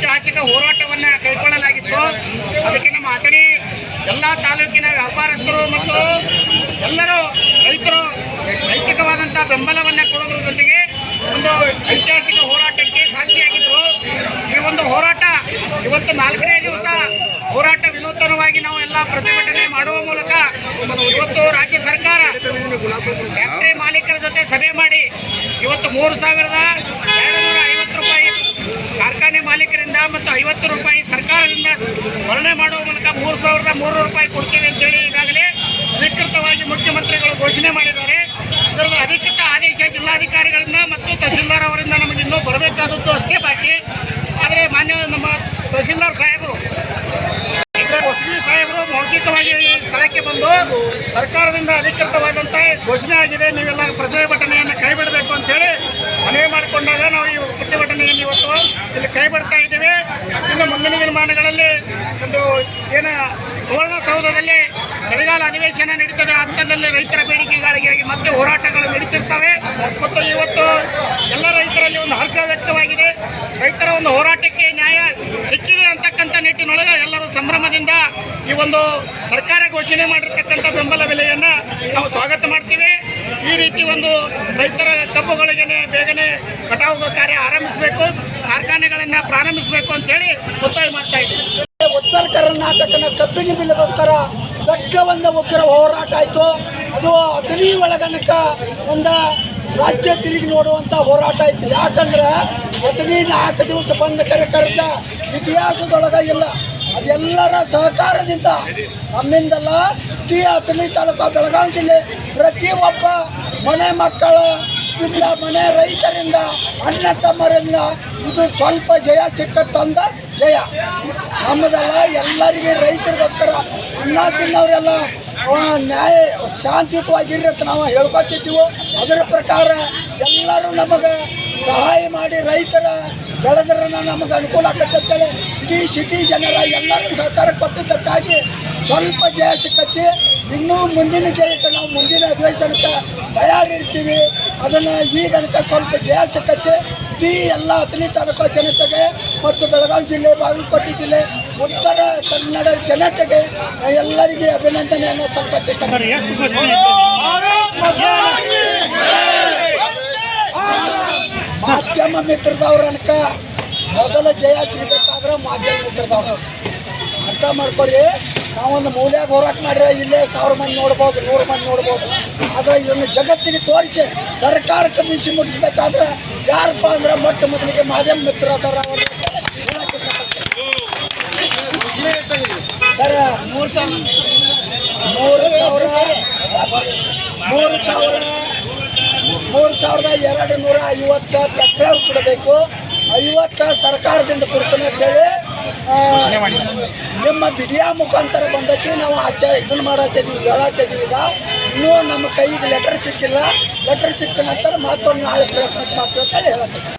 ಐತಿಹಾಸಿಕ ಹೋರಾಟವನ್ನ ಕೈಗೊಳ್ಳಲಾಗಿತ್ತು. ಅದಕ್ಕೆ ನಮ್ಮ ಅಥಣಿ ಎಲ್ಲ ತಾಲೂಕಿನ ವ್ಯಾಪಾರಸ್ಥರು ಮತ್ತು ಎಲ್ಲರೂ ರೈತರು ನೈತಿಕವಾದಂತಹ ಬೆಂಬಲವನ್ನು ಕೊಡೋದ್ರ ಜೊತೆಗೆ ಒಂದು ಐತಿಹಾಸಿಕ ಹೋರಾಟಕ್ಕೆ ಸಾಕ್ಷಿಯಾಗಿದ್ದರು ಈ ಒಂದು ಹೋರಾಟ ಇವತ್ತು ನಾಲ್ಕನೇ ದಿವಸ ಹೋರಾಟ ವಿನೂತನವಾಗಿ ನಾವು ಎಲ್ಲ ಪ್ರತಿಭಟನೆ ಮಾಡುವ ಮೂಲಕ ಇವತ್ತು ರಾಜ್ಯ ಸರ್ಕಾರ ಫ್ಯಾಕ್ಟರಿ ಮಾಲೀಕರ ಜೊತೆ ಸಭೆ ಮಾಡಿ ಇವತ್ತು ಮೂರು ಸಾವಿರದ ಮಾಲೀಕರಿಂದ ಮತ್ತು ಐವತ್ತು ರೂಪಾಯಿ ಸರ್ಕಾರದಿಂದ ಸ್ಮರಣೆ ಮಾಡುವ ಮೂಲಕ ಮೂರು ಸಾವಿರದ ಮೂರು ರೂಪಾಯಿ ಕೊಡ್ತೀವಿ ಅಂತೇಳಿ ಈಗಾಗಲೇ ಅಧಿಕೃತವಾಗಿ ಮುಖ್ಯಮಂತ್ರಿಗಳು ಘೋಷಣೆ ಮಾಡಿದ್ದಾರೆ. ಅದರ ಅಧಿಕೃತ ಆದೇಶ ಜಿಲ್ಲಾಧಿಕಾರಿಗಳಿಂದ ಮತ್ತು ತಹಸೀಲ್ದಾರ್ ಅವರಿಂದ ನಮಗೆ ಇನ್ನೂ ಸ್ಥಳಕ್ಕೆ ಬಂದು ಸರ್ಕಾರದಿಂದ ಅಧಿಕೃತವಾದಂತಹ ಘೋಷಣೆ ಆಗಿದೆ. ನೀವೆಲ್ಲ ಪ್ರತಿಭಟನೆಯನ್ನು ಕೈ ಬಿಡಬೇಕು ಅಂತೇಳಿ ಮನವಿ ಮಾಡಿಕೊಂಡಾಗ ನಾವು ಈ ಪ್ರತಿಭಟನೆಯನ್ನು ಇವತ್ತು ಇಲ್ಲಿ ಕೈ ಇದ್ದೇವೆ. ಇನ್ನು ಮುಂದಿನ ದಿನಮಾನಗಳಲ್ಲಿ ಒಂದು ಏನ ಸುವರ್ಣಸೌಧದಲ್ಲಿ ಚಳಿಗಾಲ ಅಧಿವೇಶನ ನಡೀತದೆ ಅಂತದಲ್ಲಿ ರೈತರ ಬೇಡಿಕೆಗಳಿಗಾಗಿ ಮತ್ತೆ ಹೋರಾಟಗಳು ನಡೀತಿರ್ತವೆ. ಮತ್ತು ಇವತ್ತು ಎಲ್ಲ ರೈತರಲ್ಲಿ ಒಂದು ಹರ್ಷ ವ್ಯಕ್ತವಾಗಿದೆ. ರೈತರ ಒಂದು ಹೋರಾಟಕ್ಕೆ ನ್ಯಾಯ ಸಿಕ್ಕಿದೆ ಅಂತಕ್ಕಂಥ ನಿಟ್ಟಿನೊಳಗೆ ಎಲ್ಲರೂ ಸಂಭ್ರಮದಿಂದ ಈ ಒಂದು ಸರ್ಕಾರ ಘೋಷಣೆ ಮಾಡಿರ್ತಕ್ಕಂಥ ಬೆಂಬಲ ಬೆಲೆಯನ್ನು ನಾವು ಸ್ವಾಗತ ಮಾಡ್ತೀವಿ. ಈ ರೀತಿ ಒಂದು ರೈತರ ಕಬ್ಬುಗಳಿಗೆ ಬೇಗನೆ ಕಟಾವು ಕಾರ್ಯ ಆರಂಭಿಸಬೇಕು, ಕಾರ್ಖಾನೆಗಳನ್ನು ಪ್ರಾರಂಭಿಸಬೇಕು ಅಂತೇಳಿ ಒತ್ತಾಯ ಮಾಡ್ತಾ ಇದ್ದೀವಿ. ಉತ್ತರ ಕರ್ನಾಟಕನ ಕಬ್ಬಿನ ಬಿಲ್ಲಗೋಸ್ಕರ ಲಕ್ಷ ಒಂದು ಉಗ್ರ ಹೋರಾಟ ಆಯಿತು. ಅದು ಅಗ್ನಿ ಒಳಗನಕ ಒಂದು ರಾಜ್ಯ ತಿರುಗಿ ನೋಡುವಂಥ ಹೋರಾಟ ಇತ್ತು. ಯಾಕಂದ್ರೆ ಅಗ್ನಿ ನಾಲ್ಕು ದಿವಸ ಬಂದ ಕರೆ ಕರೆದ ಇತಿಹಾಸದೊಳಗ ಇಲ್ಲ. ಅದೆಲ್ಲರ ಸಹಕಾರದಿಂದ ನಮ್ಮಿಂದಲ್ಲ ಟಿ ಅಥಣಿ ತಾಲೂಕು ಬೆಳಗಾವಿ ಜಿಲ್ಲೆ ಪ್ರತಿಯೊಬ್ಬ ಮನೆ ಮಕ್ಕಳ ಇಲ್ಲ, ಮನೆ ರೈತರಿಂದ, ಅಣ್ಣ ತಮ್ಮರಿಂದ ಇದು ಸ್ವಲ್ಪ ಜಯ ಸಿಕ್ಕತ್ತಂದ ಜಯ. ನಮ್ಮದಲ್ಲ ಎಲ್ಲರಿಗೆ ರೈತರಿಗೋಸ್ಕರ ಅನ್ನ ತಿನ್ನೋರೆಲ್ಲ ನ್ಯಾಯ ಶಾಂತಿಯುತವಾಗಿರ್ರಿ ಅಂತ ನಾವು ಹೇಳ್ಕೊತಿದ್ದೀವೋ, ಅದರ ಪ್ರಕಾರ ಎಲ್ಲರೂ ನಮಗೆ ಸಹಾಯ ಮಾಡಿ ರೈತರ ಬೆಳೆದ್ರನ್ನ ನಮಗೆ ಅನುಕೂಲ ಆಗತ್ತೆ ಅಂತೇಳಿ ಇಡೀ ಸಿಟಿ ಜನರ ಎಲ್ಲರೂ ಸಹಕಾರ ಕೊಟ್ಟಿದ್ದಕ್ಕಾಗಿ ಸ್ವಲ್ಪ ಜಯ ಸಿಕ್ಕತ್ತಿ. ಇನ್ನೂ ಮುಂದಿನ ಜಯಕ್ಕೆ ನಾವು ಮುಂದಿನ ಅಧಿವೇಶನಕ್ಕೆ ತಯಾರಿರ್ತೀವಿ. ಅದನ್ನು ಈಗನಕ ಸ್ವಲ್ಪ ಜಯ ಸಿಕ್ಕತ್ತೆ. ಇಡೀ ಎಲ್ಲ ಹತ್ತನೇ ತಾಲೂಕು ಜನತೆಗೆ ಮತ್ತು ಬೆಳಗಾವಿ ಜಿಲ್ಲೆ ಬಾಗಲಕೋಟೆ ಜಿಲ್ಲೆ ಉತ್ತರ ಕನ್ನಡ ಜನತೆಗೆ ಎಲ್ಲರಿಗೆ ಅಭಿನಂದನೆಯನ್ನು ಸಲ್ಲಿಸಕ್ಕೆ ಮಾಧ್ಯಮ ಮಿತ್ರದವ್ರ ಅನ್ಕ ಮೊದಲ ಜಯ ಸಿಗಬೇಕಾದ್ರೆ ಮಾಧ್ಯಮ ಮಿತ್ರದವ್ರು. ಅರ್ಥ ಮಾಡ್ಕೊಳ್ಳಿ. ನಾವೊಂದು ಮೂಲ್ಯಾಗ ಹೋರಾಟ ಮಾಡಿದ್ರೆ ಇಲ್ಲೇ ಸಾವಿರ ಮಂದಿ ನೋಡ್ಬೋದು, ನೂರು ಮಂದಿ ನೋಡ್ಬೋದು. ಆದರೆ ಇದನ್ನು ಜಗತ್ತಿಗೆ ತೋರಿಸಿ ಸರ್ಕಾರಕ್ಕೆ ಬಿಸಿ ಮುಟ್ಟಿಸ್ಬೇಕಾದ್ರೆ ಯಾರಪ್ಪ ಅಂದ್ರೆ ಮೊಟ್ಟ ಮೊದಲಿಗೆ ಮಾಧ್ಯಮ ಮಿತ್ರ ಅದಾರ. ಸರ್, ಮೂರು ಸಾವಿರ. ಮೂರು ಸಾವಿರ. ಮೂರು ಸಾವಿರ. ಮೂರು ಸಾವಿರದ ಎರಡು ನೂರ ಐವತ್ತ ಟ್ರ್ಯಾಕ್ಟರ್ ಕೊಡಬೇಕು. ಐವತ್ತ ಸರ್ಕಾರದಿಂದ ಕೊಡ್ತಾನೆ ಅಂತೇಳಿ ಆ, ನಿಮ್ಮ ಬಿಡಿಯಾ ಮುಖಾಂತರ ಬಂದೈತಿ ನಾವು ಆಚಾರ ಇದನ್ನ ಮಾಡತ್ತಿದ್ವಿ ಹೇಳತ್ತಿದ್ವಿ ಈಗ. ಇನ್ನೂ ನಮ್ಮ ಕೈಗೆ ಲೆಟರ್ ಸಿಕ್ಕಿಲ್ಲ. ಲೆಟರ್ ಸಿಕ್ಕ ನಂತರ ಮತ್ತೊಂದು ನಾಳೆ ಪ್ರೆಸ್ ಮೀಟ್ ಮಾಡ್ತೀವಿ ಅಂತ ಹೇಳಿ ಹೇಳತ್ತೀವಿ